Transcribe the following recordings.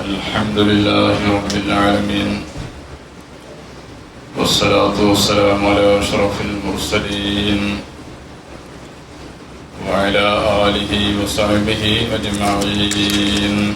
الحمد لله رب العالمين والصلاة والسلام على أشرف المرسلين وعلى آله وصحبه أجمعين.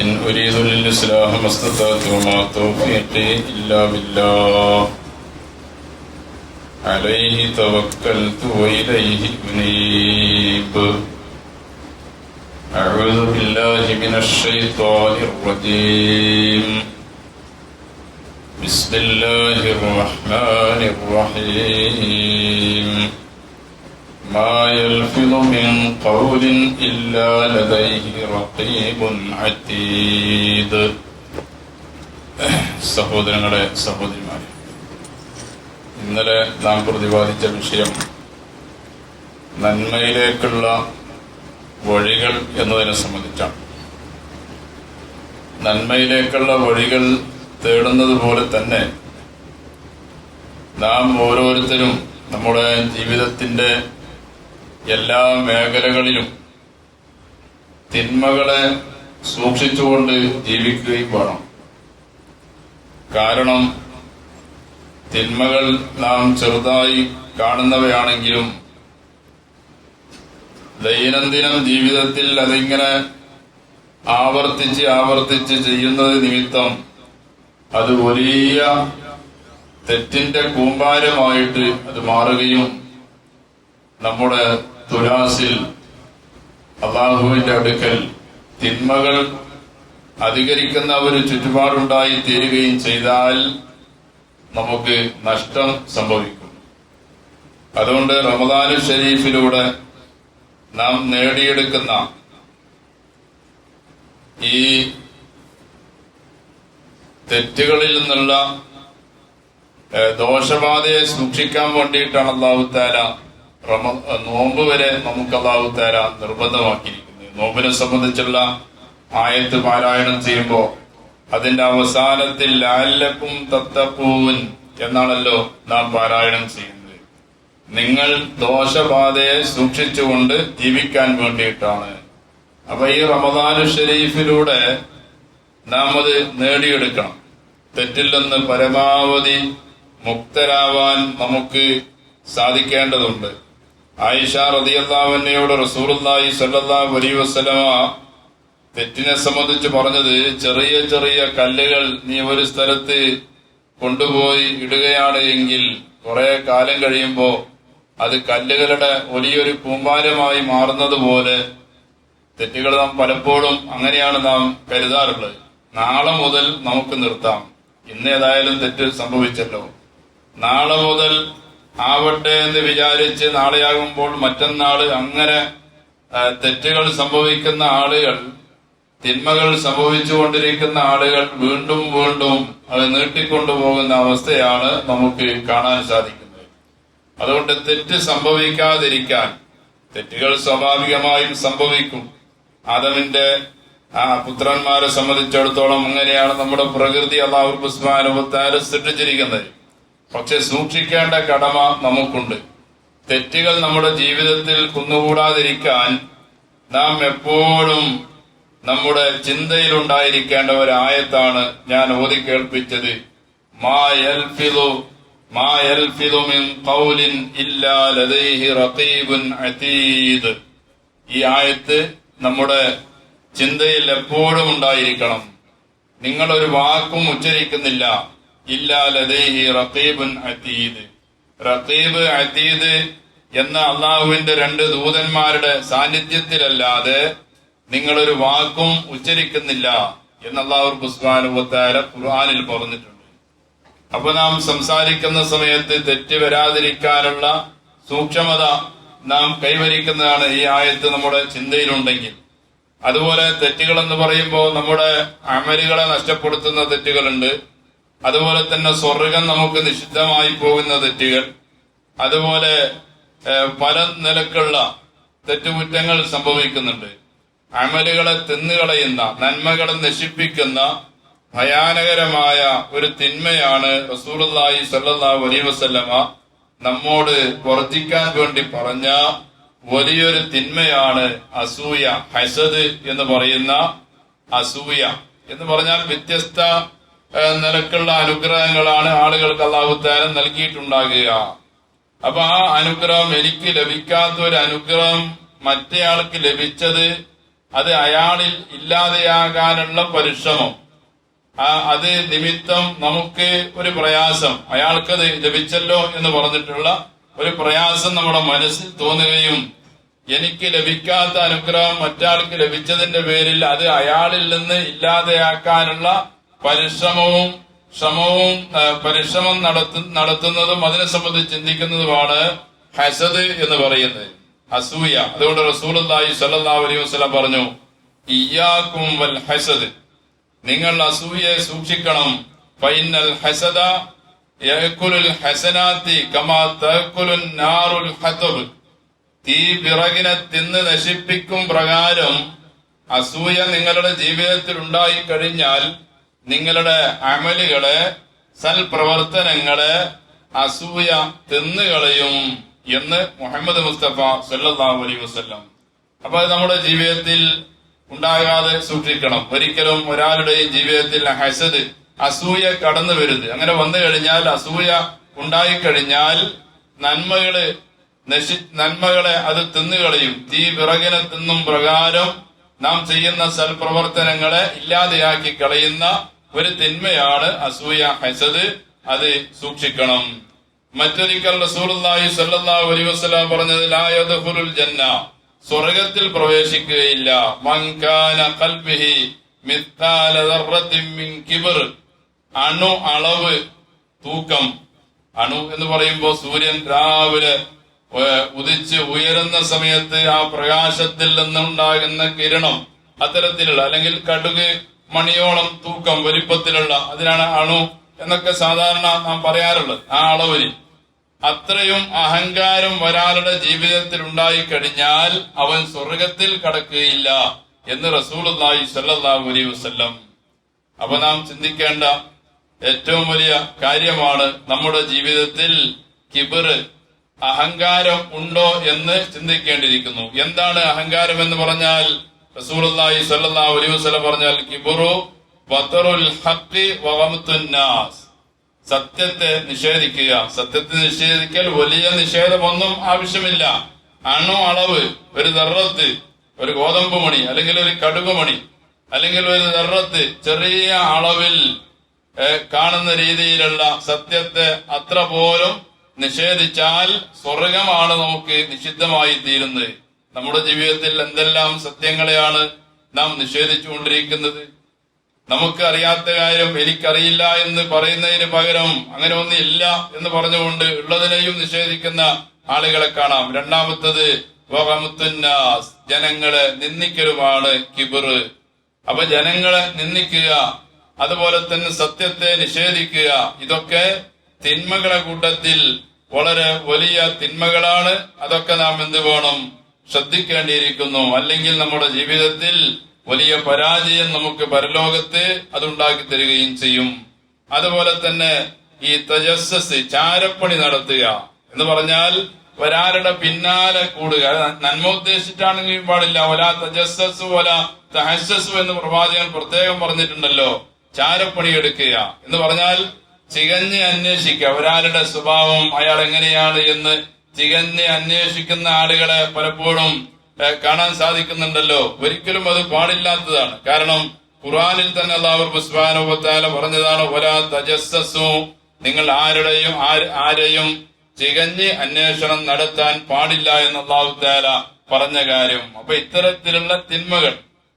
إن أريد للإصلاح ما استطعت وما توفيقي إلا بالله. عليه توكلت وإليه أنيب. أعوذ بالله من الشيطان الرجيم بسم الله الرحمن الرحيم ما يلفظ من قول إلا لديه رقيب عتيد സഹോദരങ്ങളെ സഹോദരിമാരെ ഇന്നലെ നാം പ്രതിപാദിച്ച വിഷയം നന്മയിലേക്കുള്ള വഴികൾ എന്നതിനെ സംബന്ധിച്ചാണ്. നന്മയിലേക്കുള്ള വഴികൾ തേടുന്നത് പോലെ തന്നെ നാം ഓരോരുത്തരും നമ്മുടെ ജീവിതത്തിന്റെ എല്ലാ മേഖലകളിലും തിന്മകളെ സൂക്ഷിച്ചുകൊണ്ട് ജീവിക്കുകയും വേണം. കാരണം തിന്മകൾ നാം ചെറുതായി കാണുന്നവയാണെങ്കിലും ദൈനംദിനം ജീവിതത്തിൽ അതിങ്ങനെ ആവർത്തിച്ച് ആവർത്തിച്ച് ചെയ്യുന്നത് നിമിത്തം അത് വലിയ തെറ്റിന്റെ കൂമ്പാരമായിട്ട് അത് മാറുകയും നമ്മുടെ തുലാസിൽ അള്ളാഹുവിന്റെ അടുക്കൽ തിന്മകൾ അധികരിക്കുന്ന ഒരു ചുറ്റുപാടുണ്ടായി തീരുകയും ചെയ്താൽ നമുക്ക് നഷ്ടം സംഭവിക്കും. അതുകൊണ്ട് റമദാനു ഷരീഫിലൂടെ നാം നേടിയെടുക്കുന്ന ഈ തെറ്റുകളിൽ നിന്നുള്ള ദോഷബാധയെ സൂക്ഷിക്കാൻ വേണ്ടിയിട്ടാണ് അള്ളാഹുത്താര നോമ്പ് വരെ നമുക്ക് അള്ളാഹുത്താര നിർബന്ധമാക്കിയിരിക്കുന്നത്. നോമ്പിനെ സംബന്ധിച്ചുള്ള ആയത്ത് പാരായണം ചെയ്യുമ്പോൾ അതിന്റെ അവസാനത്തിൽ ലാലക്കും തത്തപ്പൂവൻ എന്നാണല്ലോ നാം പാരായണം ചെയ്യുന്നത്. നിങ്ങൾ ദോഷബാധയെ സൂക്ഷിച്ചുകൊണ്ട് ജീവിക്കാൻ വേണ്ടിയിട്ടാണ്. അപ്പൊ ഈ റമദാനു ഷെരീഫിലൂടെ നാം അത് നേടിയെടുക്കണം. തെറ്റിൽ നിന്ന് പരമാവധി മുക്തരാവാൻ നമുക്ക് സാധിക്കേണ്ടതുണ്ട്. ആയിഷ റതിയല്ലാവന്നയോട് റസൂറുല്ലായി സല്ലാ അലൈഹി വസ്ലമ തെറ്റിനെ സംബന്ധിച്ച് പറഞ്ഞത് ചെറിയ ചെറിയ കല്ലുകൾ നീ ഒരു സ്ഥലത്ത് കൊണ്ടുപോയി ഇടുകയാണ് എങ്കിൽ കുറെ കാലം കഴിയുമ്പോ അത് കല്ലുകളുടെ വലിയൊരു കൂമ്പാരമായി മാറുന്നത് പോലെ തെറ്റുകൾ നാം പലപ്പോഴും അങ്ങനെയാണ് നാം കരുതാറുള്ളത്. നാളെ മുതൽ നമുക്ക് നിർത്താം. ഇന്ന് ഏതായാലും തെറ്റ് സംഭവിച്ചല്ലോ. നാളെ മുതൽ ആവട്ടെ എന്ന് വിചാരിച്ച് നാളെയാകുമ്പോൾ മറ്റന്നാൾ അങ്ങനെ തെറ്റുകൾ സംഭവിക്കുന്ന ആളുകൾ തിന്മകൾ സംഭവിച്ചുകൊണ്ടിരിക്കുന്ന ആളുകൾ വീണ്ടും വീണ്ടും അത് നീട്ടിക്കൊണ്ടുപോകുന്ന അവസ്ഥയാണ് നമുക്ക് കാണാൻ സാധിക്കുന്നത്. അതുകൊണ്ട് തെറ്റ് സംഭവിക്കാതിരിക്കാൻ തെറ്റുകൾ സ്വാഭാവികമായും സംഭവിക്കും. ആദമിന്റെ ആ പുത്രന്മാരെ സംബന്ധിച്ചിടത്തോളം അങ്ങനെയാണ് നമ്മുടെ പ്രകൃതി അള്ളാഹു പുസ്മാനുഭത്താൽ സൃഷ്ടിച്ചിരിക്കുന്നത്. പക്ഷെ സൂക്ഷിക്കേണ്ട കടമ നമുക്കുണ്ട്. തെറ്റുകൾ നമ്മുടെ ജീവിതത്തിൽ കുന്നുകൂടാതിരിക്കാൻ നാം എപ്പോഴും നമ്മുടെ ചിന്തയിലുണ്ടായിരിക്കേണ്ട ഒരായത്താണ് ഞാൻ ഓതി കേൾപ്പിച്ചത് മാ യൽഫിദു ഈ ആയത്ത് നമ്മുടെ ചിന്തയിൽ എപ്പോഴും ഉണ്ടായിരിക്കണം. നിങ്ങൾ ഒരു വാക്കും ഉച്ചരിക്കുന്നില്ല. ഇല്ലാ ലദൈഹി റഖീബുൻ അതീദ് റഖീബ് അതീദ് എന്ന അള്ളാഹുവിന്റെ രണ്ട് ദൂതന്മാരുടെ സാന്നിധ്യത്തിലല്ലാതെ നിങ്ങളൊരു വാക്കും ഉച്ചരിക്കുന്നില്ല എന്ന് അള്ളാഹു ഖുർആാനിൽ പറഞ്ഞിട്ടുണ്ട്. അപ്പൊ നാം സംസാരിക്കുന്ന സമയത്ത് തെറ്റ് വരാതിരിക്കാനുള്ള സൂക്ഷ്മത നാം കൈവരിക്കുന്നതാണ് ഈ ആയത്ത് നമ്മുടെ ചിന്തയിലുണ്ടെങ്കിൽ. അതുപോലെ തെറ്റുകൾ എന്ന് പറയുമ്പോൾ നമ്മുടെ അമലുകളെ നഷ്ടപ്പെടുത്തുന്ന തെറ്റുകളുണ്ട്. അതുപോലെ തന്നെ സ്വർഗം നമുക്ക് നിഷിദ്ധമായി പോകുന്ന തെറ്റുകൾ. അതുപോലെ പല നിലക്കുള്ള തെറ്റുകുറ്റങ്ങൾ സംഭവിക്കുന്നുണ്ട്. അമലുകളെ തിന്നുകളയുന്ന നന്മകളെ നശിപ്പിക്കുന്ന ഭയാനകരമായ ഒരു തിന്മയാണ് റസൂലുള്ളാഹി സല്ലാ അലൈഹി വസല്ലമ നമ്മോട് വർദ്ധിക്കാൻ വേണ്ടി പറഞ്ഞ വലിയൊരു തിന്മയാണ് അസൂയ ഹസദ് എന്ന് പറയുന്ന അസൂയ. എന്ന് പറഞ്ഞാൽ വ്യത്യസ്ത നിലക്കുള്ള അനുഗ്രഹങ്ങളാണ് ആളുകൾക്ക് അള്ളാഹുത്താരം നൽകിയിട്ടുണ്ടാകുക. അപ്പൊ ആ അനുഗ്രഹം എനിക്ക് ലഭിക്കാത്ത ഒരു അനുഗ്രഹം മറ്റേയാൾക്ക് ലഭിച്ചത് അത് അയാളിൽ ഇല്ലാതെയാകാനുള്ള പരിശ്രമം. അത് നിമിത്തം നമുക്ക് ഒരു പ്രയാസം. അയാൾക്കത് ലഭിച്ചല്ലോ എന്ന് പറഞ്ഞിട്ടുള്ള ഒരു പ്രയാസം നമ്മുടെ മനസ്സിൽ തോന്നുകയും എനിക്ക് ലഭിക്കാത്ത അനുഗ്രഹം മറ്റാൾക്ക് ലഭിച്ചതിന്റെ പേരിൽ അത് അയാളിൽ നിന്ന് ഇല്ലാതെയാക്കാനുള്ള പരിശ്രമവും ശ്രമവും പരിശ്രമം നടത്തു നടത്തുന്നതും അതിനെ സംബന്ധിച്ച് ചിന്തിക്കുന്നതുമാണ് ഹസദ് എന്ന് പറയുന്നത്. അസൂയ. അതുകൊണ്ട് റസൂലി സല്ലാ അലൈഹി വസ്ലം പറഞ്ഞു ഇയാക്കും വൽ ഹസദ്. നിങ്ങൾ അസൂയെ സൂക്ഷിക്കണം. ഫൈനൽ ഹസദ ഹസനാത്തി കമാ തീ വിറകിനെ തിന്ന് നശിപ്പിക്കും പ്രകാരം അസൂയ നിങ്ങളുടെ ജീവിതത്തിൽ ഉണ്ടായി കഴിഞ്ഞാൽ നിങ്ങളുടെ അമലുകളെ സൽപ്രവർത്തനങ്ങളെ അസൂയ തിന്നുകളയും എന്ന് മുഹമ്മദ് മുസ്തഫ സല്ലാ അലൈഹി വസല്ലം. അപ്പൊ നമ്മുടെ ജീവിതത്തിൽ ഉണ്ടാകാതെ സൂക്ഷിക്കണം. ഒരിക്കലും ഒരാളുടെയും ജീവിതത്തിൽ ഹസദ് അസൂയ കടന്നു വരുത്. അങ്ങനെ വന്നു കഴിഞ്ഞാൽ അസൂയ ഉണ്ടായിക്കഴിഞ്ഞാൽ നന്മകൾ നശി നന്മകളെ അത് തിന്നുകളയും. തീ വിറകിനെ തിന്നും പ്രകാരം നാം ചെയ്യുന്ന സൽപ്രവർത്തനങ്ങളെ ഇല്ലാതെയാക്കി കളയുന്ന ഒരു തിന്മയാണ് അസൂയ ഹസദ്. അത് സൂക്ഷിക്കണം. മറ്റൊരിക്കൽ റസൂലുള്ളാഹി സ്വല്ലല്ലാഹു അലൈഹി വസല്ലം പറഞ്ഞത് ലാ യദ്ഖുലുൽ ജന്ന സ്വർഗത്തിൽ പ്രവേശിക്കുകയില്ല. മങ്കാല കൽപിഹി മിത്താല മിൻ കിബ്ർ. അണു അളവ് തൂക്കം. അണു എന്ന് പറയുമ്പോൾ സൂര്യൻ രാവിലെ ഉദിച്ച് ഉയരുന്ന സമയത്ത് ആ പ്രകാശത്തിൽ നിന്നുണ്ടാകുന്ന കിരണം. അത്തരത്തിലുള്ള അല്ലെങ്കിൽ കടുക് മണിയോളം തൂക്കം വലിപ്പത്തിലുള്ള അതിനാണ് അണു എന്നൊക്കെ സാധാരണ നാം പറയാറുള്ളത്. ആ അളവിൽ അത്രയും അഹങ്കാരം ഒരാളുടെ ജീവിതത്തിൽ ഉണ്ടായി കഴിഞ്ഞാൽ അവൻ സ്വർഗത്തിൽ കടക്കുകയില്ല എന്ന് റസൂലുള്ളാഹി സ്വല്ലല്ലാഹു അലൈഹി വസല്ലം. അപ്പൊ നാം ചിന്തിക്കേണ്ട ഏറ്റവും വലിയ കാര്യമാണ് നമ്മുടെ ജീവിതത്തിൽ കിബിറ് അഹങ്കാരം ഉണ്ടോ എന്ന് ചിന്തിക്കേണ്ടിയിരിക്കുന്നു. എന്താണ് അഹങ്കാരം എന്ന് പറഞ്ഞാൽ? റസൂലുള്ളാഹി സ്വല്ലല്ലാഹു അലൈഹി വസല്ലം പറഞ്ഞാൽ കിബുറു ബത്തറുൽ ഹക്കി വഗമത്തുൻ നാസ്. സത്യത്തെ നിഷേധിക്കുക. സത്യത്തെ നിഷേധിക്കൽ വലിയ നിഷേധമൊന്നും ആവശ്യമില്ല. അണു അളവ് ഒരു ദർറത്ത് ഒരു ഗോതമ്പ് മണി അല്ലെങ്കിൽ ഒരു കടുകുമണി അല്ലെങ്കിൽ ഒരു ദർറത്ത് ചെറിയ അളവിൽ കാണുന്ന രീതിയിലുള്ള സത്യത്തെ അത്ര പോലും നിഷേധിച്ചാൽ സ്വർഗമാണ് നമുക്ക് നിഷിദ്ധമായി തീരുന്നത്. നമ്മുടെ ജീവിതത്തിൽ എന്തെല്ലാം സത്യങ്ങളെയാണ് നാം നിഷേധിച്ചുകൊണ്ടിരിക്കുന്നത്? നമുക്ക് അറിയാത്ത കാര്യം എനിക്കറിയില്ല എന്ന് പറയുന്നതിന് പകരം അങ്ങനെ ഒന്നും ഇല്ല എന്ന് പറഞ്ഞുകൊണ്ട് ഉള്ളതിനെയും നിഷേധിക്കുന്ന ആളുകളെ കാണാം. രണ്ടാമത്തത് വഹമുത്തുന്നാസ്. ജനങ്ങളെ നിന്ദിക്കലുമാണ് കിബിറ് അപ്പൊ ജനങ്ങളെ നിന്ദിക്കുക അതുപോലെ തന്നെ സത്യത്തെ നിഷേധിക്കുക ഇതൊക്കെ തിന്മകളെ കൂട്ടത്തിൽ വളരെ വലിയ തിന്മകളാണ്. അതൊക്കെ നാം എന്ത് വേണം? ശ്രദ്ധിക്കേണ്ടിയിരിക്കുന്നു. അല്ലെങ്കിൽ നമ്മുടെ ജീവിതത്തിൽ വലിയ പരാജയം നമുക്ക് പരലോകത്ത് അതുണ്ടാക്കി തരികയും ചെയ്യും. അതുപോലെ തന്നെ ഈ തജസ്സസ് ചാരപ്പണി നടത്തുക എന്ന് പറഞ്ഞാൽ ഒരാളുടെ പിന്നാലെ കൂടുക. നന്മ ഉദ്ദേശിച്ചിട്ടാണെങ്കിൽ പാടില്ല. ഒല തജസ്സസ് ഒല തഹസ്സസ് എന്ന് പ്രവാചകൻ പ്രത്യേകം പറഞ്ഞിട്ടുണ്ടല്ലോ. ചാരപ്പണി എടുക്കുക എന്ന് പറഞ്ഞാൽ ചികഞ്ഞ് അന്വേഷിക്കുക. ഒരാളുടെ സ്വഭാവം അയാൾ എങ്ങനെയാണ് എന്ന് ചികഞ്ഞ് അന്വേഷിക്കുന്ന ആളുകളെ പലപ്പോഴും കാണാൻ സാധിക്കുന്നുണ്ടല്ലോ. ഒരിക്കലും അത് പാടില്ലാത്തതാണ്. കാരണം ഖുറാനിൽ തന്നെ അള്ളാഹു പറഞ്ഞതാണ് ഒരാ തജസ്സസു നിങ്ങൾ ആരുടെയും ആരെയും ചികഞ്ഞ് അന്വേഷണം നടത്താൻ പാടില്ല എന്ന് അള്ളാഹു താല പറഞ്ഞ കാര്യം. അപ്പൊ ഇത്തരത്തിലുള്ള തിന്മകൾ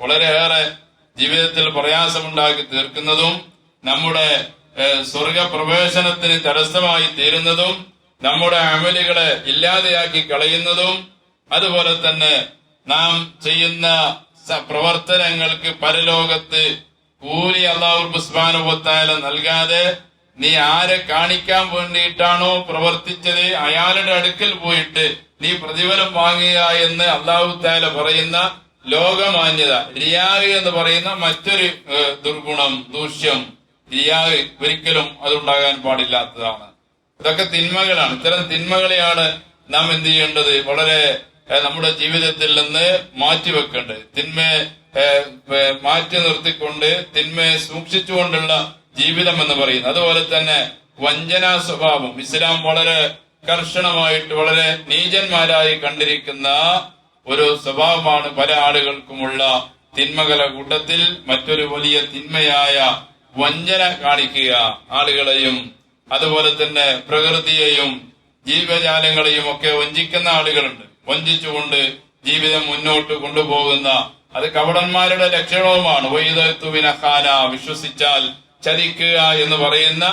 വളരെയേറെ ജീവിതത്തിൽ പ്രയാസമുണ്ടാക്കി തീർക്കുന്നതും നമ്മുടെ സ്വർഗ സ്വർഗപ്രവേശനത്തിന് തടസ്സമായി തീരുന്നതും നമ്മുടെ അമലികളെ ഇല്ലാതെയാക്കി കളയുന്നതും അതുപോലെ തന്നെ നാം ചെയ്യുന്ന പ്രവർത്തനങ്ങൾക്ക് പരലോകത്ത് കൂലി അള്ളാഹു ബുസ്മാനുഭത്തായ നൽകാതെ നീ ആരെ കാണിക്കാൻ വേണ്ടിയിട്ടാണോ പ്രവർത്തിച്ചത്? അയാളുടെ അടുക്കൽ പോയിട്ട് നീ പ്രതിഫലം വാങ്ങുക എന്ന് അള്ളാഹു താല പറയുന്ന ലോകമാന്യത റിയാഗ് എന്ന് പറയുന്ന മറ്റൊരു ദുർഗുണം ദൂഷ്യം. റിയാഗ് ഒരിക്കലും അതുണ്ടാകാൻ പാടില്ലാത്തതാണ്. ഇതൊക്കെ തിന്മകളാണ്. ഇത്തരം തിന്മകളെയാണ് നാം എന്ത് ചെയ്യേണ്ടത്? വളരെ നമ്മുടെ ജീവിതത്തിൽ നിന്ന് മാറ്റിവെക്കേണ്ടത് തിന്മയെ മാറ്റി നിർത്തിക്കൊണ്ട് തിന്മയെ സൂക്ഷിച്ചുകൊണ്ടുള്ള ജീവിതം എന്ന് പറയുന്നത്. അതുപോലെ തന്നെ വഞ്ചനാ സ്വഭാവം. ഇസ്ലാം വളരെ കർശനമായിട്ട് വളരെ നീചന്മാരായി കണ്ടിരിക്കുന്ന ഒരു സ്വഭാവമാണ് പല ആളുകൾക്കുമുള്ള തിന്മകല കൂട്ടത്തിൽ മറ്റൊരു വലിയ തിന്മയായ വഞ്ചന കാണിക്കുക. ആളുകളെയും അതുപോലെ തന്നെ പ്രകൃതിയെയും ജീവജാലങ്ങളെയും ഒക്കെ വഞ്ചിക്കുന്ന ആളുകളുണ്ട്. വഞ്ചിച്ചുകൊണ്ട് ജീവിതം മുന്നോട്ട് കൊണ്ടുപോകുന്ന അത് കപടന്മാരുടെ ലക്ഷണവുമാണ്. വൈദത്തുവിനഹാന വിശ്വസിച്ചാൽ ചതിക്കുക എന്ന് പറയുന്ന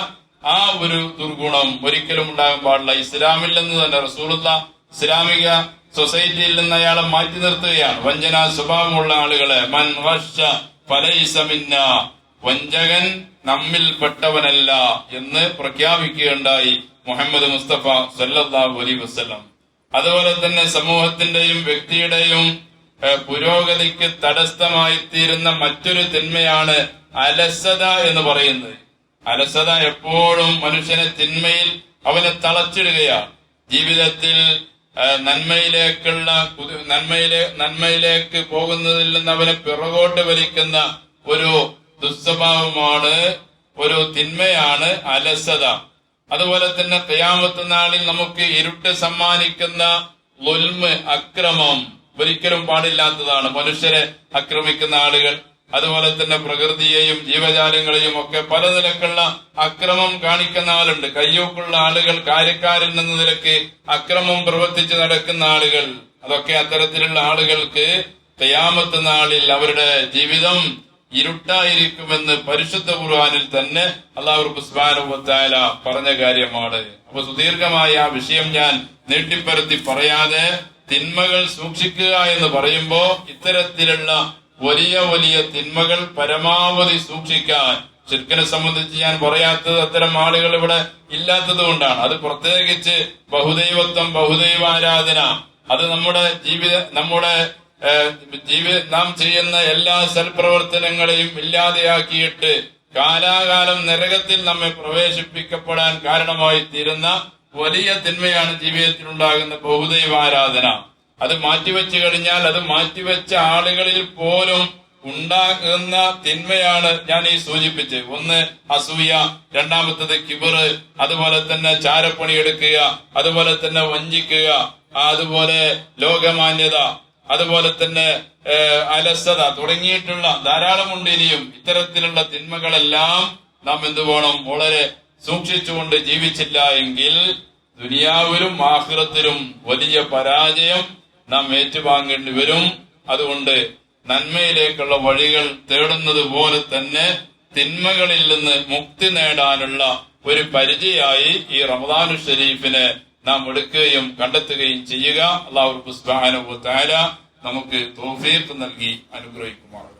ആ ഒരു ദുർഗുണം ഒരിക്കലും ഉണ്ടാകാൻ പാടില്ല. ഇസ്ലാമിൽ നിന്ന് തന്നെ റസൂലുള്ള ഇസ്ലാമിക സൊസൈറ്റിയിൽ നിന്ന് അയാളെ മാറ്റി നിർത്തുകയാണ്. വഞ്ചന സ്വഭാവമുള്ള ആളുകളെ മൻ ഘശ ഫലൈസ മിന്ന വഞ്ചകൻ നമ്മിൽപ്പെട്ടവനല്ല എന്ന് പ്രഖ്യാപിക്കുകയുണ്ടായി മുഹമ്മദ് മുസ്തഫ സല്ലല്ലാഹു അലൈഹി വസല്ലം. അതുപോലെ തന്നെ സമൂഹത്തിന്റെയും വ്യക്തിയുടെയും പുരോഗതിക്ക് തടസ്സമായി തീരുന്ന മറ്റൊരു തിന്മയാണ് അലസത എന്ന് പറയുന്നത്. അലസത എപ്പോഴും മനുഷ്യനെ തിന്മയിൽ അവനെ തളച്ചിടുകയാണ് ജീവിതത്തിൽ നന്മയിലേക്കുള്ള നന്മയിലെ നന്മയിലേക്ക് പോകുന്നതിൽ നിന്ന് അവനെ പിറകോട്ട് വലിക്കുന്ന ഒരു ദുസ്വഭാവമാണ് ഒരു തിന്മയാണ് അലസത. അതുപോലെ തന്നെ കയാമത്ത് നാളിൽ നമുക്ക് ഇരുട്ട് സമ്മാനിക്കുന്ന ഒൽമ അക്രമം ഒരിക്കലും പാടില്ലാത്തതാണ്. മനുഷ്യരെ ആക്രമിക്കുന്ന ആളുകൾ അതുപോലെ തന്നെ പ്രകൃതിയെയും ജീവജാലങ്ങളെയും ഒക്കെ പല നിലക്കുള്ള അക്രമം കാണിക്കുന്ന ആളുണ്ട്. കയ്യൂക്കുള്ള ആളുകൾ കാര്യക്കാരൻ എന്ന നിലയ്ക്ക് അക്രമം പ്രവർത്തിച്ച് നടക്കുന്ന ആളുകൾ. അതൊക്കെ അത്തരത്തിലുള്ള ആളുകൾക്ക് കയാമത്ത് നാളിൽ അവരുടെ ജീവിതം ഇരുട്ടായിരിക്കുമെന്ന് പരിശുദ്ധ ഖുർആനിൽ തന്നെ അള്ളാഹു സുബാനുവത്തായ പറഞ്ഞ കാര്യമാണ്. അപ്പൊ സുദീർഘമായ ആ വിഷയം ഞാൻ നീട്ടിപ്പരത്തി പറയാതെ തിന്മകൾ സൂക്ഷിക്കുക എന്ന് പറയുമ്പോ ഇത്തരത്തിലുള്ള വലിയ വലിയ തിന്മകൾ പരമാവധി സൂക്ഷിക്കാൻ ചുരുക്കനെ സംബന്ധിച്ച് ഞാൻ പറയാത്തത് അത്തരം ആളുകൾ ഇവിടെ ഇല്ലാത്തത് കൊണ്ടാണ്. അത് പ്രത്യേകിച്ച് ബഹുദൈവത്വം ബഹുദൈവാരാധന. അത് നമ്മുടെ ജീവിത നമ്മുടെ ജീവി നാം ചെയ്യുന്ന എല്ലാ സൽപ്രവർത്തനങ്ങളെയും ഇല്ലാതെയാക്കിയിട്ട് കാലാകാലം നരകത്തിൽ നമ്മെ പ്രവേശിപ്പിക്കപ്പെടാൻ കാരണമായി തീരുന്ന വലിയ തിന്മയാണ് ജീവിതത്തിൽ ഉണ്ടാകുന്ന ബഹുദൈവാരാധന അത് മാറ്റിവെച്ചു കഴിഞ്ഞാൽ അത് മാറ്റിവെച്ച ആളുകളിൽ പോലും ഉണ്ടാകുന്ന തിന്മയാണ് ഞാൻ ഈ സൂചിപ്പിച്ചത്. ഒന്ന് അസൂയ. രണ്ടാമത്തത് കിബറ് അതുപോലെ തന്നെ ചാരപ്പണി എടുക്കുക അതുപോലെ തന്നെ വഞ്ചിക്കുക. അതുപോലെ ലോകമാന്യത. അതുപോലെ തന്നെ അലസത തുടങ്ങിയിട്ടുള്ള ധാരാളമുണ്ട് ഇനിയും. ഇത്തരത്തിലുള്ള തിന്മകളെല്ലാം നാം എന്തു വളരെ സൂക്ഷിച്ചുകൊണ്ട് ജീവിച്ചില്ല എങ്കിൽ ദുനിയാവിലും ആഹ്റത്തിലും വലിയ പരാജയം നാം ഏറ്റുവാങ്ങേണ്ടി വരും. അതുകൊണ്ട് നന്മയിലേക്കുള്ള വഴികൾ തേടുന്നത് പോലെ തന്നെ തിന്മകളിൽ നിന്ന് മുക്തി നേടാനുള്ള ഒരു പരിചയായി ഈ റമദാനു ഷരീഫിനെ നാം എടുക്കുകയും കണ്ടെത്തുകയും ചെയ്യുക. അള്ളാഹു നമുക്ക് തോഫീക്ക് നൽകി അനുഗ്രഹിക്കുമാറാകട്ടെ.